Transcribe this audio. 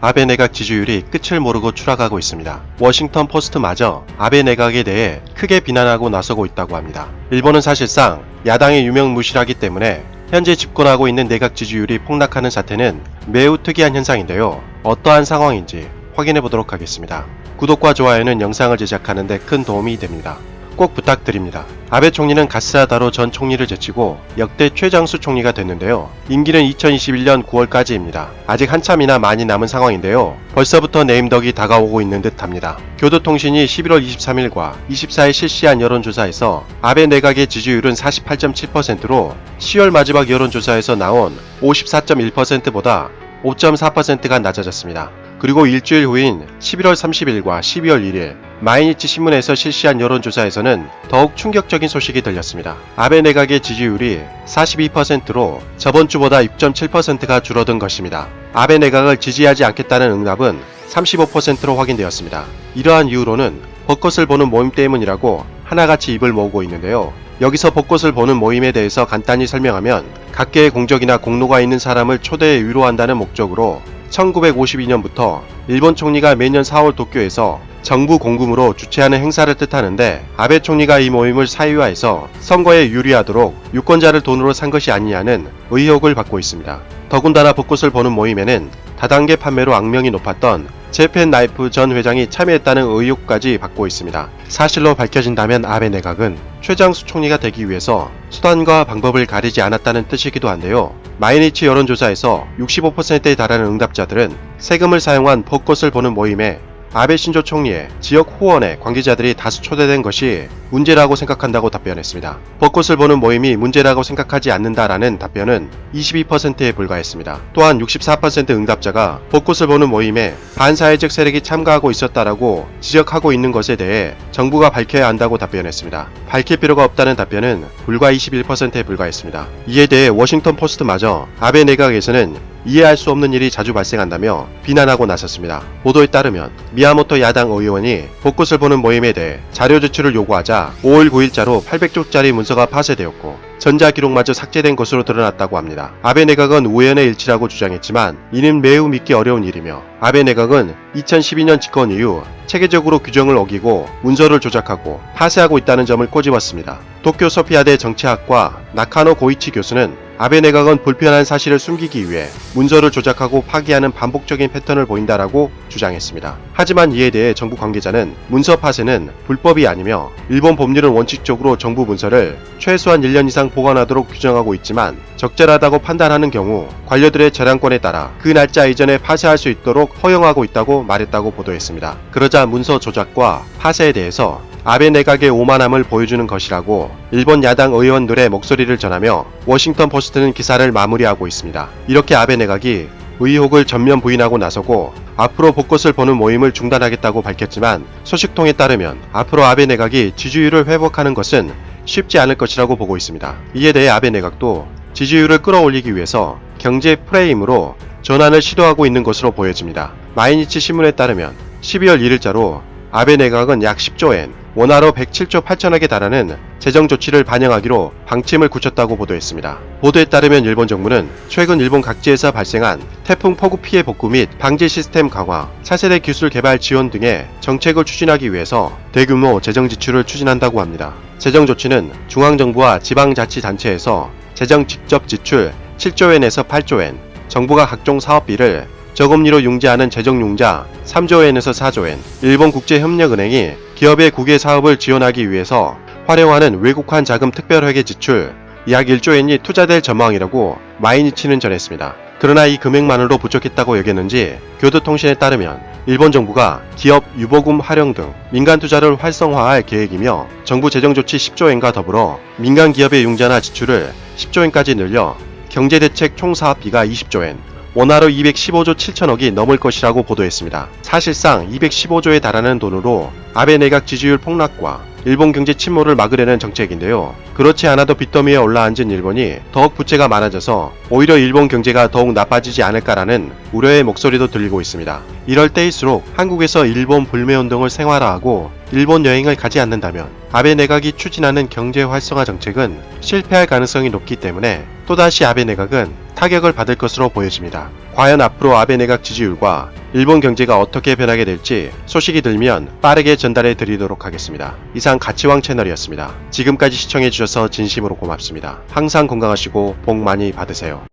아베 내각 지지율이 끝을 모르고 추락하고 있습니다. 워싱턴 포스트마저 아베 내각에 대해 크게 비난하고 나서고 있다고 합니다. 일본은 사실상 야당의 유명무실하기 때문에 현재 집권하고 있는 내각 지지율이 폭락하는 사태는 매우 특이한 현상인데요. 어떠한 상황인지 확인해 보도록 하겠습니다. 구독과 좋아요는 영상을 제작하는데 큰 도움이 됩니다. 꼭 부탁드립니다. 아베 총리는 가스하다로 전 총리를 제치고 역대 최장수 총리가 됐는데요. 임기는 2021년 9월까지입니다. 아직 한참이나 많이 남은 상황인데요. 벌써부터 네임덕이 다가오고 있는 듯 합니다. 교도통신이 11월 23일과 24일 실시한 여론조사에서 아베 내각의 지지율은 48.7%로 10월 마지막 여론조사에서 나온 54.1%보다 5.4%가 낮아졌습니다. 그리고 일주일 후인 11월 30일과 12월 1일 마이니치 신문에서 실시한 여론조사에서는 더욱 충격적인 소식이 들렸습니다. 아베 내각의 지지율이 42%로 저번 주보다 6.7%가 줄어든 것입니다. 아베 내각을 지지하지 않겠다는 응답은 35%로 확인되었습니다. 이러한 이유로는 벚꽃을 보는 모임 때문이라고 하나같이 입을 모으고 있는데요. 여기서 벚꽃을 보는 모임에 대해서 간단히 설명하면 각계의 공적이나 공로가 있는 사람을 초대해 위로한다는 목적으로 1952년부터 일본 총리가 매년 4월 도쿄에서 정부 공금으로 주최하는 행사를 뜻하는데 아베 총리가 이 모임을 사유화해서 선거에 유리하도록 유권자를 돈으로 산 것이 아니냐는 의혹을 받고 있습니다. 더군다나 벚꽃을 보는 모임에는 다단계 판매로 악명이 높았던 재팬 나이프 전 회장이 참여했다는 의혹까지 받고 있습니다. 사실로 밝혀진다면 아베 내각은 최장수 총리가 되기 위해서 수단과 방법을 가리지 않았다는 뜻이기도 한데요. 마이니치 여론조사에서 65%에 달하는 응답자들은 세금을 사용한 벚꽃을 보는 모임에 아베 신조 총리의 지역 후원의 관계자들이 다수 초대된 것이 문제라고 생각한다고 답변했습니다. 벚꽃을 보는 모임이 문제라고 생각하지 않는다라는 답변은 22%에 불과했습니다. 또한 64% 응답자가 벚꽃을 보는 모임에 반사회적 세력이 참가하고 있었다라고 지적하고 있는 것에 대해 정부가 밝혀야 한다고 답변했습니다. 밝힐 필요가 없다는 답변은 불과 21%에 불과했습니다. 이에 대해 워싱턴 포스트마저 아베 내각에서는 이해할 수 없는 일이 자주 발생한다며 비난하고 나섰습니다. 보도에 따르면 미야모토 야당 의원이 벚꽃을 보는 모임에 대해 자료 제출을 요구하자 5월 9일자로 800쪽짜리 문서가 파쇄되었고 전자 기록마저 삭제된 것으로 드러났다고 합니다. 아베 내각은 우연의 일치라고 주장했지만 이는 매우 믿기 어려운 일이며 아베 내각은 2012년 집권 이후 체계적으로 규정을 어기고 문서를 조작하고 파쇄하고 있다는 점을 꼬집었습니다. 도쿄 소피아대 정치학과 나카노 고이치 교수는 아베 내각은 불편한 사실을 숨기기 위해 문서를 조작하고 파기하는 반복적인 패턴을 보인다라고 주장했습니다. 하지만 이에 대해 정부 관계자는 문서 파쇄는 불법이 아니며 일본 법률은 원칙적으로 정부 문서를 최소한 1년 이상 보관하도록 규정하고 있지만 적절하다고 판단하는 경우 관료들의 재량권에 따라 그 날짜 이전에 파쇄할 수 있도록 허용하고 있다고 말했다고 보도했습니다. 그러자 문서 조작과 파쇄에 대해서 아베 내각의 오만함을 보여주는 것이라고 일본 야당 의원들의 목소리를 전하며 워싱턴 포스트는 기사를 마무리하고 있습니다. 이렇게 아베 내각이 의혹을 전면 부인하고 나서고 앞으로 벚꽃을 보는 모임을 중단하겠다고 밝혔지만 소식통에 따르면 앞으로 아베 내각이 지지율을 회복하는 것은 쉽지 않을 것이라고 보고 있습니다. 이에 대해 아베 내각도 지지율을 끌어올리기 위해서 경제 프레임으로 전환을 시도하고 있는 것으로 보여집니다. 마이니치 신문에 따르면 12월 1일자로 아베 내각은 약 10조엔, 원화로 107조 8천억에 달하는 재정 조치를 반영하기로 방침을 굳혔다고 보도했습니다. 보도에 따르면 일본 정부는 최근 일본 각지에서 발생한 태풍 폭우 피해 복구 및 방지 시스템 강화, 차세대 기술 개발 지원 등의 정책을 추진하기 위해서 대규모 재정 지출을 추진한다고 합니다. 재정 조치는 중앙정부와 지방자치단체에서 재정 직접 지출 7조엔에서 8조엔, 정부가 각종 사업비를 저금리로 융자하는 재정융자 3조엔에서 4조엔, 일본국제협력은행이 기업의 국외 사업을 지원하기 위해서 활용하는 외국환 자금 특별회계 지출 약 1조 엔이 투자될 전망이라고 마이니치는 전했습니다. 그러나 이 금액만으로 부족했다고 여겼는지 교도통신에 따르면 일본 정부가 기업 유보금 활용 등 민간 투자를 활성화할 계획이며 정부 재정 조치 10조 엔과 더불어 민간 기업의 융자나 지출을 10조 엔까지 늘려 경제대책 총 사업비가 20조 엔, 원화로 215조 7천억이 넘을 것이라고 보도했습니다. 사실상 215조에 달하는 돈으로 아베 내각 지지율 폭락과 일본 경제 침몰을 막으려는 정책인데요. 그렇지 않아도 빚더미에 올라앉은 일본이 더욱 부채가 많아져서 오히려 일본 경제가 더욱 나빠지지 않을까라는 우려의 목소리도 들리고 있습니다. 이럴 때일수록 한국에서 일본 불매운동을 생활화하고 일본 여행을 가지 않는다면 아베 내각이 추진하는 경제 활성화 정책은 실패할 가능성이 높기 때문에 또다시 아베 내각은 타격을 받을 것으로 보여집니다. 과연 앞으로 아베 내각 지지율과 일본 경제가 어떻게 변하게 될지 소식이 들면 빠르게 전달해 드리도록 하겠습니다. 이상 가치왕 채널이었습니다. 지금까지 시청해 주셔서 진심으로 고맙습니다. 항상 건강하시고 복 많이 받으세요.